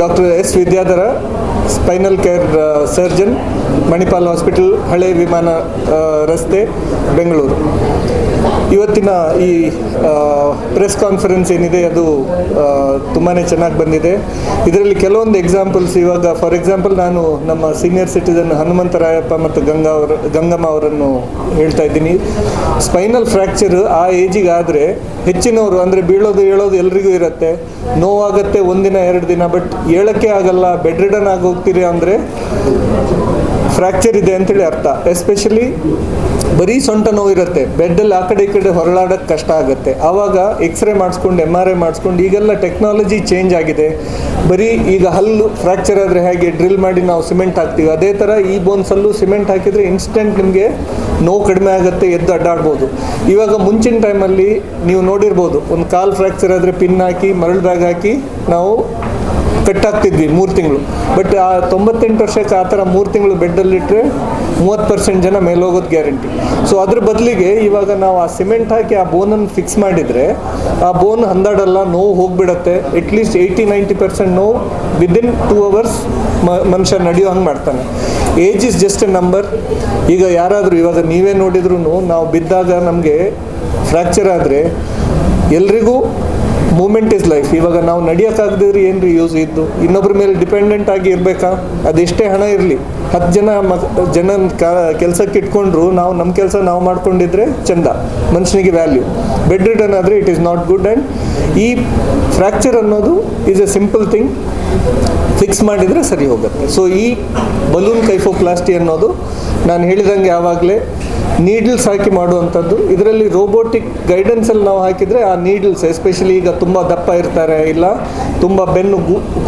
Doctor S Vidyadhara spinal care surgeon Manipal hospital ಹಳೆ ವಿಮಾನ ರಸ್ತೆ ಬೆಂಗಳೂರು. ಇವತ್ತಿನ ಈ ಪ್ರೆಸ್ ಕಾನ್ಫರೆನ್ಸ್ ಏನಿದೆ, ಅದು ತುಂಬಾ ಚೆನ್ನಾಗಿ ಬಂದಿದೆ. ಇದರಲ್ಲಿ ಕೆಲವೊಂದು ಎಕ್ಸಾಂಪಲ್ಸ್ ಇವಾಗ ಫಾರ್ ಎಕ್ಸಾಂಪಲ್ ನಾನು ನಮ್ಮ ಸೀನಿಯರ್ ಸಿಟಿಸನ್ ಹನುಮಂತರಾಯಪ್ಪ ಮತ್ತು ಗಂಗಾ ಅವರ, ಗಂಗಮ್ಮ ಅವರನ್ನು ಹೇಳ್ತಾ ಇದ್ದೀನಿ. ಸ್ಪೈನಲ್ ಫ್ರ್ಯಾಕ್ಚರ್ ಆ ಏಜಿಗೆ ಆದರೆ ಹೆಚ್ಚಿನವರು, ಅಂದರೆ ಬೀಳೋದು ಹೇಳೋದು ಎಲ್ರಿಗೂ ಇರುತ್ತೆ. ನೋವಾಗತ್ತೆ ಒಂದಿನ, ಎರಡು ದಿನ ಬಟ್ ಹೇಳಕ್ಕೆ ಆಗಲ್ಲ ಬೆಡ್ ರಿಡನ್ ಆಗಿ ಹೋಗ್ತೀರಿ ಅಂದರೆ ಫ್ರ್ಯಾಕ್ಚರ್ ಇದೆ ಅಂತೇಳಿ ಅರ್ಥ. ಎಸ್ಪೆಷಲಿ ಬರೀ ಸೊಂಟ ನೋವು ಇರುತ್ತೆ. ಬೆಡ್ಡಲ್ಲಿ ಆ ಕಡೆ ಈ ಕಡೆ ಹೊರಳಾಡೋಕ್ಕೆ ಕಷ್ಟ ಆಗುತ್ತೆ. ಆವಾಗ ಎಕ್ಸ್ರೇ ಮಾಡಿಸ್ಕೊಂಡು ಎಂ ಆರ್ ಐ ಮಾಡಿಸ್ಕೊಂಡು ಈಗೆಲ್ಲ ಟೆಕ್ನಾಲಜಿ ಚೇಂಜ್ ಆಗಿದೆ. ಬರೀ ಈಗ ಹಲ್ಲು ಫ್ರ್ಯಾಕ್ಚರ್ ಆದರೆ ಹೇಗೆ ಡ್ರಿಲ್ ಮಾಡಿ ನಾವು ಸಿಮೆಂಟ್ ಹಾಕ್ತೀವಿ. ಅದೇ ಥರ ಈ ಬೋನ್ಸಲ್ಲೂ ಸಿಮೆಂಟ್ ಹಾಕಿದರೆ ಇನ್ಸ್ಟೆಂಟ್ ನಿಮಗೆ ನೋವು ಕಡಿಮೆ ಆಗುತ್ತೆ ಎದ್ದು ಅಡ್ಡಾಡ್ಬೋದು. ಇವಾಗ ಮುಂಚಿನ ಟೈಮಲ್ಲಿ ನೀವು ನೋಡಿರ್ಬೋದು, ಒಂದು ಕಾಲು ಫ್ರ್ಯಾಕ್ಚರ್ ಆದರೆ ಪಿನ್ ಹಾಕಿ ಮರಳು ಬ್ಯಾಗ್ ಹಾಕಿ ನಾವು ಕಟ್ಟಾಗ್ತಿದ್ವಿ ಮೂರು ತಿಂಗಳು. ಬಟ್ ಆ, ತೊಂಬತ್ತೆಂಟು ವರ್ಷಕ್ಕೆ ಆ ಥರ ಮೂರು ತಿಂಗಳು ಬೆಡ್ಡಲ್ಲಿಟ್ಟರೆ ಮೂವತ್ತು ಪರ್ಸೆಂಟ್ ಜನ ಮೇಲೋಗೋದು ಗ್ಯಾರಂಟಿ ಸೊ ಅದ್ರ ಬದಲಿಗೆ ಇವಾಗ ನಾವು ಆ ಸಿಮೆಂಟ್ ಹಾಕಿ ಆ ಬೋನನ್ನು ಫಿಕ್ಸ್ ಮಾಡಿದರೆ ಆ ಬೋನ್ ಹಂದಾಡಲ್ಲ, ನೋವು ಹೋಗ್ಬಿಡತ್ತೆ. At least eighty ninety percent ನೋವು ವಿದಿನ್ ಟೂ ಅವರ್ಸ್ ಮನುಷ್ಯ ನಡೆಯೋ ಹಂಗೆ ಮಾಡ್ತಾನೆ. Age is just a number ಈಗ ಯಾರಾದರೂ ಇವಾಗ ನೀವೇ ನೋಡಿದ್ರು ನಾವು ಬಿದ್ದಾಗ ನಮಗೆ ಫ್ರ್ಯಾಕ್ಚರ್ ಆದರೆ ಎಲ್ರಿಗೂ ಮೂಮೆಂಟ್ ಇಸ್ ಲೈಫ್ ಇವಾಗ ನಾವು ನಡಿಯೋಕ್ಕಾಗದಿದ್ರೆ ಏನ್ರಿ ಯೂಸ್ ಇದ್ದು? ಇನ್ನೊಬ್ಬರ ಮೇಲೆ ಡಿಪೆಂಡೆಂಟ್ ಆಗಿ ಇರಬೇಕಾ? ಅದೆಷ್ಟೇ ಹಣ ಇರಲಿ. ಹತ್ತು ಜನ ಜನ ಕೆಲಸಕ್ಕೆ ಇಟ್ಕೊಂಡ್ರು, ನಾವು ನಮ್ಮ ಕೆಲಸ ನಾವು ಮಾಡ್ಕೊಂಡಿದ್ರೆ ಚಂದ. ಮನುಷ್ಯನಿಗೆ ವ್ಯಾಲ್ಯೂ ಬೆಡ್ ರಿಟರ್ನ್ ಆದರೆ it is not good and ಈ ಫ್ರ್ಯಾಕ್ಚರ್ ಅನ್ನೋದು is a simple thing fix ಮಾಡಿದರೆ ಸರಿ ಹೋಗುತ್ತೆ. ಸೊ ಈ ಬಲೂನ್ ಕೈಫೋಪ್ಲಾಸ್ಟಿ ಅನ್ನೋದು ನಾನು ಹೇಳಿದಂಗೆ ಯಾವಾಗಲೇ ನೀಡಲ್ಸ್ ಹಾಕಿ ಮಾಡುವಂಥದ್ದು. ಇದರಲ್ಲಿ ರೋಬೋಟಿಕ್ ಗೈಡೆನ್ಸಲ್ಲಿ ನಾವು ಹಾಕಿದರೆ ಆ ನೀಡಲ್ಸ್ ಎಸ್ಪೆಷಲಿ ಈಗ ತುಂಬ ದಪ್ಪ ಇರ್ತಾರೆ, ಇಲ್ಲ ತುಂಬ ಬೆನ್ನು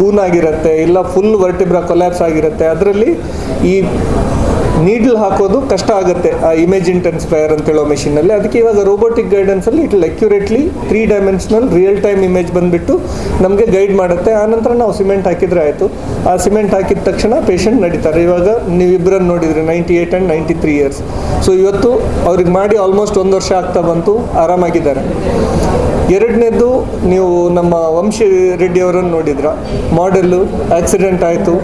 ಗೂನಾಗಿರುತ್ತೆ, ಇಲ್ಲ ಫುಲ್ ವರ್ಟಿಬ್ರಾ ಕೊಲ್ಯಾಪ್ಸ್ ಆಗಿರುತ್ತೆ, ಅದರಲ್ಲಿ ಈ ನೀಡಲ್ ಹಾಕೋದು ಕಷ್ಟ ಆಗುತ್ತೆ, ಆ ಇಮೇಜ್ ಇಂಟೆನ್ಸಿಫೈಯರ್ ಅಂತ ಹೇಳೋ ಮೆಷಿನಲ್ಲಿ ಅದಕ್ಕೆ ಇವಾಗ robotic ಗೈಡೆನ್ಸಲ್ಲಿ it accurately three dimensional real time image ಬಂದುಬಿಟ್ಟು ನಮಗೆ ಗೈಡ್ ಮಾಡುತ್ತೆ. ಆನಂತರ ನಾವು ಸಿಮೆಂಟ್ ಹಾಕಿದ್ರೆ ಆಯಿತು. ಆ ಸಿಮೆಂಟ್ ಹಾಕಿದ ತಕ್ಷಣ ಪೇಷಂಟ್ ನಡೀತಾರೆ. ಇವಾಗ ನೀವಿಬ್ಬರನ್ನು ನೋಡಿದ್ರಿ ninety eight and ninety three years so ಇವತ್ತು ಅವ್ರಿಗೆ ಮಾಡಿ ಆಲ್ಮೋಸ್ಟ್ ಒಂದು ವರ್ಷ ಆಗ್ತಾ ಬಂತು, ಆರಾಮಾಗಿದ್ದಾರೆ. ಎರಡನೇದು ನೀವು ನಮ್ಮ ವಂಶಿ ರೆಡ್ಡಿ ಅವರನ್ನು ನೋಡಿದ್ರ? ಮಾಡೆಲ್ಲು ಆಕ್ಸಿಡೆಂಟ್ ಆಯಿತು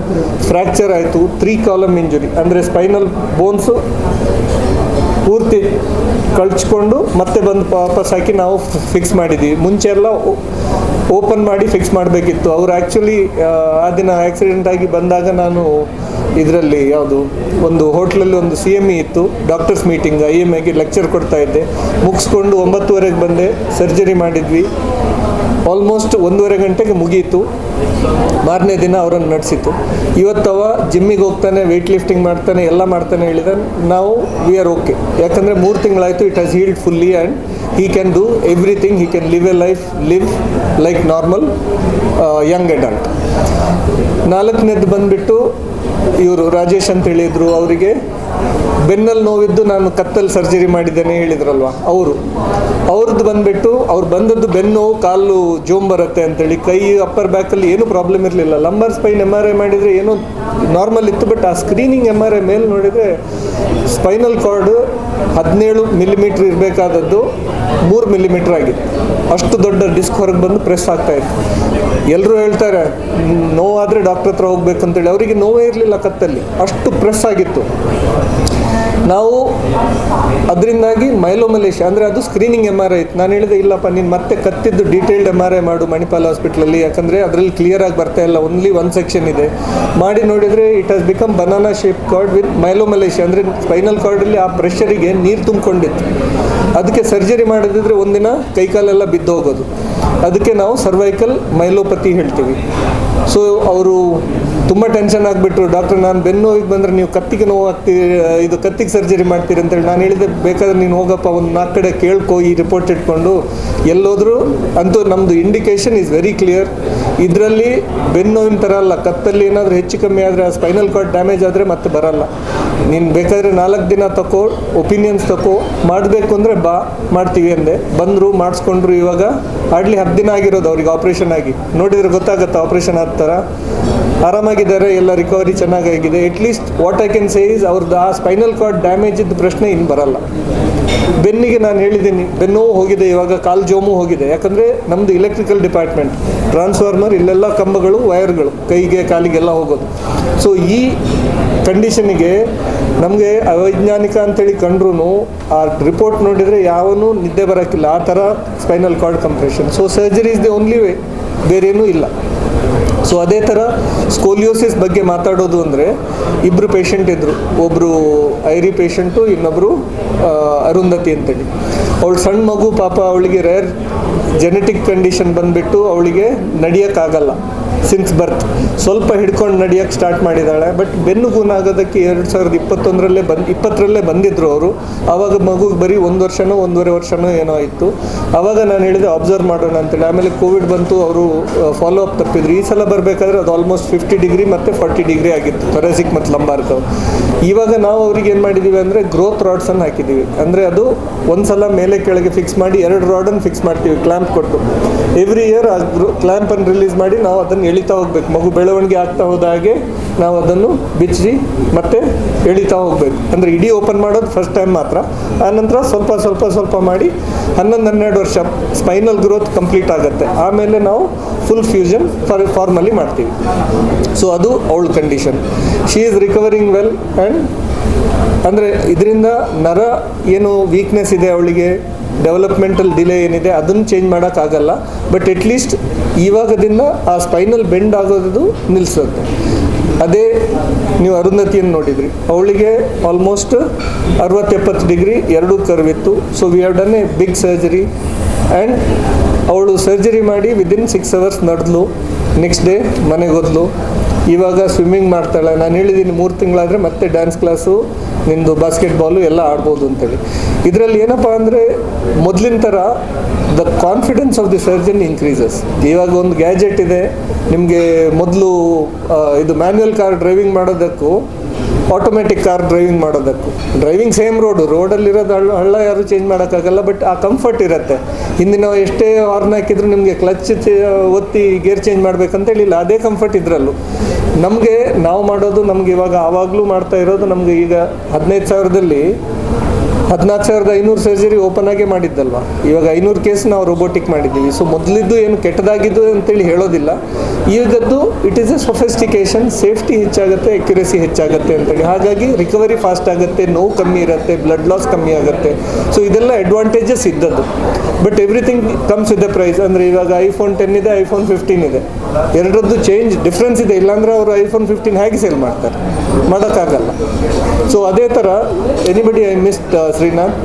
ಫ್ರ್ಯಾಕ್ಚರ್ ಆಯಿತು ತ್ರೀ ಕಾಲಮ್ ಇಂಜುರಿ ಅಂದರೆ ಸ್ಪೈನಲ್ ಬೋನ್ಸು ಪೂರ್ತಿ ಕಳ್ಚ್ಕೊಂಡು ಮತ್ತೆ ಬಂದು ವಾಪಸ್ ಹಾಕಿ ನಾವು ಫಿಕ್ಸ್ ಮಾಡಿದ್ದೀವಿ ಮುಂಚೆ ಎಲ್ಲ ಓಪನ್ ಮಾಡಿ ಫಿಕ್ಸ್ ಮಾಡಬೇಕಿತ್ತು. ಅವ್ರು ಆ್ಯಕ್ಚುಲಿ ಆ ದಿನ ಆಕ್ಸಿಡೆಂಟ್ ಆಗಿ ಬಂದಾಗ ನಾನು ಇದರಲ್ಲಿ ಯಾವುದು, ಒಂದು ಹೋಟ್ಲಲ್ಲಿ ಒಂದು ಸಿ ಎಂ ಇ ಇತ್ತು ಡಾಕ್ಟರ್ಸ್ ಮೀಟಿಂಗ್ ಐ ಎಂ ಐಗೆ ಲೆಕ್ಚರ್ ಕೊಡ್ತಾ ಇದ್ದೆ. ಮುಗಿಸ್ಕೊಂಡು ಒಂಬತ್ತುವರೆಗೆ ಬಂದೆ ಸರ್ಜರಿ ಮಾಡಿದ್ವಿ. ಆಲ್ಮೋಸ್ಟ್ ಒಂದೂವರೆ ಗಂಟೆಗೆ ಮುಗೀತು. ಮಾರನೇ ದಿನ ಅವರನ್ನು ನಡೆಸಿತ್ತು ಇವತ್ತವ ಜಿಮ್ಮಿಗೆ ಹೋಗ್ತಾನೆ ವೆಯ್ಟ್ ಲಿಫ್ಟಿಂಗ್ ಮಾಡ್ತಾನೆ, ಎಲ್ಲ ಮಾಡ್ತಾನೆ ಹೇಳಿದ, ನಾವು ವಿ ಆರ್ ಓಕೆ ಯಾಕಂದರೆ ಮೂರು ತಿಂಗಳಾಯಿತು it has healed fully and he can do everything he can live a life live like normal young adult ನಾಲ್ಕನೇದು ಬಂದುಬಿಟ್ಟು ಇವರು ರಾಜೇಶ್ ಅಂತ ಹೇಳಿದ್ರು ಅವರಿಗೆ. ಬೆನ್ನಲ್ಲಿ ನೋವಿದ್ದು ನಾನು ಕತ್ತಲ್ಲಿ ಸರ್ಜರಿ ಮಾಡಿದ್ದೇನೆ ಹೇಳಿದ್ರಲ್ವ? ಅವರು. ಅವ್ರದ್ದು ಬಂದುಬಿಟ್ಟು ಅವ್ರು ಬಂದದ್ದು ಬೆನ್ನು, ಕಾಲು ಜೋಮ್ ಬರುತ್ತೆ ಅಂತೇಳಿ ಕೈ ಅಪ್ಪರ್ ಬ್ಯಾಕಲ್ಲಿ ಏನೂ ಪ್ರಾಬ್ಲಮ್ ಇರಲಿಲ್ಲ. Lumbar spine M R I ಮಾಡಿದರೆ ಏನೋ ನಾರ್ಮಲ್ ಇತ್ತು ಬಟ್ ಆ ಸ್ಕ್ರೀನಿಂಗ್ ಎಂ ಆರ್ ಐ ಮೇಲೆ ನೋಡಿದರೆ ಸ್ಪೈನಲ್ ಕಾರ್ಡು ಹದಿನೇಳು ಮಿಲಿಮೀಟ್ರ್ ಇರಬೇಕಾದದ್ದು. ಮೂರು ಮಿಲಿಮೀಟ್ರ್ ಆಗಿತ್ತು ಅಷ್ಟು ದೊಡ್ಡ ಡಿಸ್ಕ್ ಹೊರಗೆ ಬಂದು ಪ್ರೆಸ್ ಆಗ್ತಾ ಇತ್ತು. ಎಲ್ಲರೂ ಹೇಳ್ತಾರೆ "ಮ್, ನೋವಾದರೆ ಡಾಕ್ಟರ್ ಹತ್ರ ಹೋಗ್ಬೇಕಂತೇಳಿ. ಅವರಿಗೆ ನೋವೇ ಇರಲಿಲ್ಲ ಕತ್ತಲ್ಲಿ. ಅಷ್ಟು ಪ್ರೆಸ್ ಆಗಿತ್ತು. ನಾವು ಅದರಿಂದಾಗಿ ಮೈಲೋಮಲೇಷ ಅಂದರೆ ಅದು ಸ್ಕ್ರೀನಿಂಗ್ ಎಂ ಆರ್ ಐ ಇತ್ತು. ನಾನು ಹೇಳಿದೆ ಇಲ್ಲಪ್ಪ ನೀನು ಮತ್ತೆ ಕತ್ತಿದ್ದು ಡೀಟೇಲ್ಡ್ ಎಂ ಆರ್ ಐ ಮಾಡು ಮಣಿಪಾಲ್ ಹಾಸ್ಪಿಟ್ಲಲ್ಲಿ ಯಾಕಂದರೆ ಅದರಲ್ಲಿ ಕ್ಲಿಯರಾಗಿ ಬರ್ತಾ ಇಲ್ಲ. ಓನ್ಲಿ ಒನ್ ಸೆಕ್ಷನ್ ಇದೆ. ಮಾಡಿ ನೋಡಿದರೆ it has become banana shape cord with myelomalacia ಅಂದರೆ ಸ್ಪೈನಲ್ ಕಾರ್ಡಲ್ಲಿ ಆ ಪ್ರೆಷರಿಗೆ ನೀರು ತುಂಬಿಕೊಂಡಿತ್ತು. ಅದಕ್ಕೆ ಸರ್ಜರಿ ಮಾಡಿದ್ರೆ ಒಂದಿನ ಕೈಕಾಲೆಲ್ಲ ಬಿದ್ದು ಹೋಗೋದು ಅದಕ್ಕೆ ನಾವು ಸರ್ವೈಕಲ್ ಮೈಲೋಪತಿ ಹೇಳ್ತೀವಿ. ಸೊ ಅವರು ತುಂಬ ಟೆನ್ಷನ್ ಆಗಿಬಿಟ್ರು. ಡಾಕ್ಟರ್ ನಾನು ಬೆನ್ನು ನೋವಿಗೆ ಬಂದರೆ ನೀವು ಕತ್ತಿಗೆ ನೋವು ಆಗ್ತೀರಿ, ಇದು ಕತ್ತಿಗೆ ಸರ್ಜರಿ ಮಾಡ್ತೀರಿ ಅಂತೇಳಿ ನಾನು ಹೇಳಿದೆ, ಬೇಕಾದ್ರೆ ನೀನು ಹೋಗಪ್ಪ, ಒಂದು ನಾಲ್ಕು ಕಡೆ ಕೇಳ್ಕೊ ಈ ರಿಪೋರ್ಟ್ ಇಟ್ಕೊಂಡು. ಎಲ್ಲೋದ್ರೂ ಅಂತೂ ನಮ್ಮದು ಇಂಡಿಕೇಶನ್ ಈಸ್ ವೆರಿ ಕ್ಲಿಯರ್ ಇದರಲ್ಲಿ ಬೆನ್ನು ನೋವಿನ ಥರ ಅಲ್ಲ, ಕತ್ತಲ್ಲಿ ಏನಾದರೂ ಹೆಚ್ಚು ಕಮ್ಮಿ ಆದರೆ ಆ ಸ್ಪೈನಲ್ ಕಾರ್ಡ್ ಡ್ಯಾಮೇಜ್ ಆದರೆ ಮತ್ತೆ ಬರಲ್ಲ. ನೀನು ಬೇಕಾದರೆ ನಾಲ್ಕು ದಿನ ತಕೋ ಒಪಿನಿಯನ್ಸ್ ತಕೋ, ಮಾಡಬೇಕು ಅಂದರೆ ಬಾ, ಮಾಡ್ತೀವಿ ಅಂದೆ. ಬಂದರು, ಮಾಡಿಸ್ಕೊಂಡ್ರು ಇವಾಗ ಹಾರ್ಡ್ಲಿ ಹತ್ತು ದಿನ ಆಗಿರೋದು ಅವ್ರಿಗೆ ಆಪ್ರೇಷನ್ ಆಗಿ. ನೋಡಿದ್ರೆ ಗೊತ್ತಾಗುತ್ತೆ ಆಪ್ರೇಷನ್ ಆದ ಥರ ಆರಾಮಾಗಿದ್ದಾರೆ, ಎಲ್ಲ ರಿಕವರಿ ಚೆನ್ನಾಗಾಗಿದೆ. At least what I can say is ಅವ್ರದ್ದು ಆ ಸ್ಪೈನಲ್ ಕಾರ್ಡ್ ಡ್ಯಾಮೇಜ್ ಇದ್ದ ಪ್ರಶ್ನೆ ಇನ್ನು ಬರಲ್ಲ. ಬೆನ್ನಿಗೆ ನಾನು ಹೇಳಿದ್ದೀನಿ, ಬೆನ್ನು ಹೋಗಿದೆ ಇವಾಗ, ಕಾಲ್ ಜೋಮು ಹೋಗಿದೆ. ಯಾಕಂದರೆ ನಮ್ಮದು ಇಲೆಕ್ಟ್ರಿಕಲ್ ಡಿಪಾರ್ಟ್ಮೆಂಟ್ ಟ್ರಾನ್ಸ್ಫಾರ್ಮರ್ ಇಲ್ಲೆಲ್ಲ ಕಂಬಗಳು ವೈರ್ಗಳು ಕೈಗೆ, ಕಾಲಿಗೆಲ್ಲ ಹೋಗೋದು. ಸೊ ಈ ಕಂಡೀಷನಿಗೆ ನಮಗೆ ಅವೈಜ್ಞಾನಿಕ ಅಂತೇಳಿ ಕಂಡ್ರೂ ಆ ರಿಪೋರ್ಟ್ ನೋಡಿದರೆ ಯಾವನು ನಿದ್ದೆ ಬರೋಕ್ಕಿಲ್ಲ ಆ ಥರ spinal cord compression so surgery is the only way ಬೇರೇನೂ ಇಲ್ಲ. ಸೊ ಅದೇ ಥರ ಸ್ಕೋಲಿಯೋಸಿಸ್ ಬಗ್ಗೆ ಮಾತಾಡೋದು ಅಂದರೆ ಇಬ್ಬರು ಪೇಷಂಟ್ ಇದ್ದರು ಒಬ್ಬರು ಐರಿ ಪೇಷಂಟು ಇನ್ನೊಬ್ಬರು ಅರುಂಧತಿ ಅಂತೇಳಿ. ಅವಳು ಸಣ್ಣ ಮಗು ಪಾಪ ಅವಳಿಗೆ ರೇರ್ ಜೆನೆಟಿಕ್ ಕಂಡೀಷನ್ ಬಂದುಬಿಟ್ಟು ಅವಳಿಗೆ ನಡೆಯೋಕ್ಕಾಗಲ್ಲ. ಸಿನ್ಸ್ ಬರ್ತ್ ಸ್ವಲ್ಪ ಹಿಡ್ಕೊಂಡು ನಡೆಯೋಕ್ಕೆ ಸ್ಟಾರ್ಟ್ ಮಾಡಿದ್ದಾಳೆ ಬಟ್ ಬೆನ್ನು ಗುಣಾಗೋದಕ್ಕೆ ಎರಡು ಸಾವಿರದ ಇಪ್ಪತ್ತೊಂದರಲ್ಲೇ ಬಂದು, ಇಪ್ಪತ್ತರಲ್ಲೇ ಬಂದಿದ್ದರು ಅವರು. ಆವಾಗ ಮಗುಗೆ ಬರೀ ಒಂದು ವರ್ಷನೋ, ಒಂದೂವರೆ ವರ್ಷನೋ ಏನೋ ಆಯಿತು ಆವಾಗ ನಾನು ಹೇಳಿದೆ ಅಬ್ಸರ್ವ್ ಮಾಡೋಣ ಅಂತೇಳಿ. ಆಮೇಲೆ ಕೋವಿಡ್ ಬಂತು, ಅವರು ಫಾಲೋ ಅಪ್ ತಪ್ಪಿದ್ರು. ಈ ಸಲ ಬರಬೇಕಾದ್ರೆ ಅದು ಆಲ್ಮೋಸ್ಟ್ ಫಿಫ್ಟಿ ಡಿಗ್ರಿ ಮತ್ತು ಫಾರ್ಟಿ ಡಿಗ್ರಿ ಆಗಿತ್ತು ಥೊರೆಸಿಕ್ ಮತ್ತು ಲಂಬಾರ್ಕವು ಇವಾಗ ನಾವು ಅವ್ರಿಗೆ ಏನು ಮಾಡಿದ್ದೀವಿ ಅಂದರೆ ಗ್ರೋತ್ ರಾಡ್ಸನ್ನು ಹಾಕಿದ್ದೀವಿ ಅಂದರೆ ಅದು ಒಂದು ಸಲ ಮೇಲೆ ಕೆಳಗೆ ಫಿಕ್ಸ್ ಮಾಡಿ, ಎರಡು ರಾಡನ್ನು ಫಿಕ್ಸ್ ಮಾಡ್ತೀವಿ ಕ್ಲ್ಯಾಂಪ್ ಕೊಟ್ಟು. ಎವ್ರಿ ಇಯರ್ ಆ ಕ್ಲ್ಯಾಂಪನ್ನು ರಿಲೀಸ್ ಮಾಡಿ, ನಾವು ಅದನ್ನು ಎಳಿತಾ ಹೋಗ್ಬೇಕು. ಮಗು ಬೆಳವಣಿಗೆ ಆಗ್ತಾ ಹೋದ ಹಾಗೆ ನಾವು ಅದನ್ನು ಬಿಚ್ಚಿ ಮತ್ತೆ ಎಳಿತಾ ಹೋಗ್ಬೇಕು. ಅಂದರೆ ಇಡೀ ಓಪನ್ ಮಾಡೋದು ಫಸ್ಟ್ ಟೈಮ್ ಮಾತ್ರ. ಆನಂತರ ಸ್ವಲ್ಪ ಸ್ವಲ್ಪ ಸ್ವಲ್ಪ ಮಾಡಿ ಹನ್ನೊಂದು, ಹನ್ನೆರಡು ವರ್ಷ ಸ್ಪೈನಲ್ ಗ್ರೋತ್ ಕಂಪ್ಲೀಟ್ ಆಗುತ್ತೆ. ಆಮೇಲೆ ನಾವು ಫುಲ್ ಫ್ಯೂಷನ್ ಫಾರ್ ಫಾರ್ಮಲ್ಲಿ ಮಾಡ್ತೀವಿ. ಸೊ ಅದು ಅವಳ condition she is recovering well and ಅಂದರೆ ಇದರಿಂದ ನರ ಏನು ವೀಕ್ನೆಸ್ ಇದೆ ಅವಳಿಗೆ ಡೆವಲಪ್ಮೆಂಟಲ್ ಡಿಲೇ ಏನಿದೆ, ಅದನ್ನು ಚೇಂಜ್ ಮಾಡೋಕ್ಕಾಗಲ್ಲ ಬಟ್ ಅಟ್ಲೀಸ್ಟ್ ಇವಾಗದಿಂದ ಆ ಸ್ಪೈನಲ್ ಬೆಂಡ್ ಆಗೋದು ನಿಲ್ಲಿಸುತ್ತೆ ಅದೇ ನೀವು ಅರುಂಧತಿಯನ್ನು ನೋಡಿದ್ರಿ. ಅವಳಿಗೆ ಆಲ್ಮೋಸ್ಟ್ ಅರವತ್ತೆಪ್ಪತ್ತು ಡಿಗ್ರಿ ಎರಡೂ ಕರ್ವಿತ್ತು so we have done a big surgery and ಅವಳು ಸರ್ಜರಿ ಮಾಡಿ ವಿದಿನ್ ಸಿಕ್ಸ್ ಅವರ್ಸ್ ನಡೆದ್ಲು. ನೆಕ್ಸ್ಟ್ ಡೇ ಮನೆಗೆ ಹೋದ್ಲು. ಇವಾಗ ಸ್ವಿಮ್ಮಿಂಗ್ ಮಾಡ್ತಾಳೆ. ನಾನು ಹೇಳಿದ್ದೀನಿ ಮೂರು ತಿಂಗಳಾದರೆ ಮತ್ತೆ ಡ್ಯಾನ್ಸ್ ಕ್ಲಾಸು ನಿಮ್ಮದು ಬಾಸ್ಕೆಟ್ಬಾಲು ಎಲ್ಲ ಆಡ್ಬೋದು ಅಂತೇಳಿ. ಇದರಲ್ಲಿ ಏನಪ್ಪ ಅಂದರೆ ಮೊದಲಿನ ಥರ the confidence of the surgeon increases ಇವಾಗ ಒಂದು ಗ್ಯಾಜೆಟ್ ಇದೆ. ನಿಮಗೆ ಮೊದಲು ಇದು ಮ್ಯಾನ್ಯುಯಲ್ ಕಾರ್ ಡ್ರೈವಿಂಗ್ ಮಾಡೋದಕ್ಕೂ ಆಟೋಮೆಟಿಕ್ ಕಾರ್ ಡ್ರೈವಿಂಗ್ ಮಾಡೋದಕ್ಕೂ. ಡ್ರೈವಿಂಗ್ ಸೇಮ್ ರೋಡು ರೋಡಲ್ಲಿರೋದು ಹಳ್ಳ ಹಳ್ಳ ಯಾರು ಚೇಂಜ್ ಮಾಡೋಕ್ಕಾಗಲ್ಲ ಬಟ್ ಆ ಕಂಫರ್ಟ್ ಇರುತ್ತೆ. ಹಿಂದಿನ ನಾವು ಎಷ್ಟೇ ಹಾರ್ನ್ ಹಾಕಿದ್ರು ನಿಮಗೆ ಕ್ಲಚ್ ಒತ್ತಿ ಗೇರ್ ಚೇಂಜ್ ಮಾಡ್ಬೇಕಂತೇಳಿಲ್ಲ ಅದೇ ಕಂಫರ್ಟ್ ಇದರಲ್ಲೂ. ನಮಗೆ, ನಾವು ಮಾಡೋದು ನಮ್ಗೆ ಇವಾಗ ಆವಾಗಲೂ ಮಾಡ್ತಾ ಇರೋದು ನಮಗೆ ಈಗ ಹದಿನೈದು ಸಾವಿರದಲ್ಲಿ ಹದಿನಾಲ್ಕು ಸಾವಿರದ ಐನೂರು ಸರ್ಜರಿ ಓಪನ್ ಆಗೇ ಮಾಡಿದ್ದಲ್ವ? ಇವಾಗ ಐನೂರು ಕೇಸ್ ನಾವು ರೋಬೋಟಿಕ್ ಮಾಡಿದ್ದೀವಿ. ಸೊ ಮೊದಲಿದ್ದು ಏನು ಕೆಟ್ಟದಾಗಿದ್ದು ಅಂತೇಳಿ ಹೇಳೋದಿಲ್ಲ. ಈಗದ್ದು it is a sophistication safety ಹೆಚ್ಚಾಗುತ್ತೆ ಅಕ್ಯುರೇಸಿ ಹೆಚ್ಚಾಗುತ್ತೆ ಅಂತೇಳಿ. ಹಾಗಾಗಿ ರಿಕವರಿ ಫಾಸ್ಟ್ ಆಗುತ್ತೆ, ನೋವು ಕಮ್ಮಿ ಇರುತ್ತೆ ಬ್ಲಡ್ ಲಾಸ್ ಕಮ್ಮಿ ಆಗುತ್ತೆ. ಸೊ ಇದೆಲ್ಲ ಅಡ್ವಾಂಟೇಜಸ್ ಇದ್ದದ್ದು. But everything comes with the price ಅಂದರೆ ಇವಾಗ ಐಫೋನ್ ಟೆನ್ ಇದೆ ಐಫೋನ್ ಫಿಫ್ಟೀನ್ ಇದೆ. ಎರಡರದ್ದು ಚೇಂಜ್ ಡಿಫ್ರೆನ್ಸ್ ಇದೆ. ಇಲ್ಲಾಂದರೆ ಅವರು ಐಫೋನ್ ಫಿಫ್ಟೀನ್ ಹೇಗೆ ಸೇಲ್ ಮಾಡ್ತಾರೆ? ಮಾಡೋಕ್ಕಾಗಲ್ಲ ಸೊ ಅದೇ ಥರ ಎನಿಬಡಿ ಐ ಮಿಸ್ಡ್ ಶ್ರೀನಾಥ್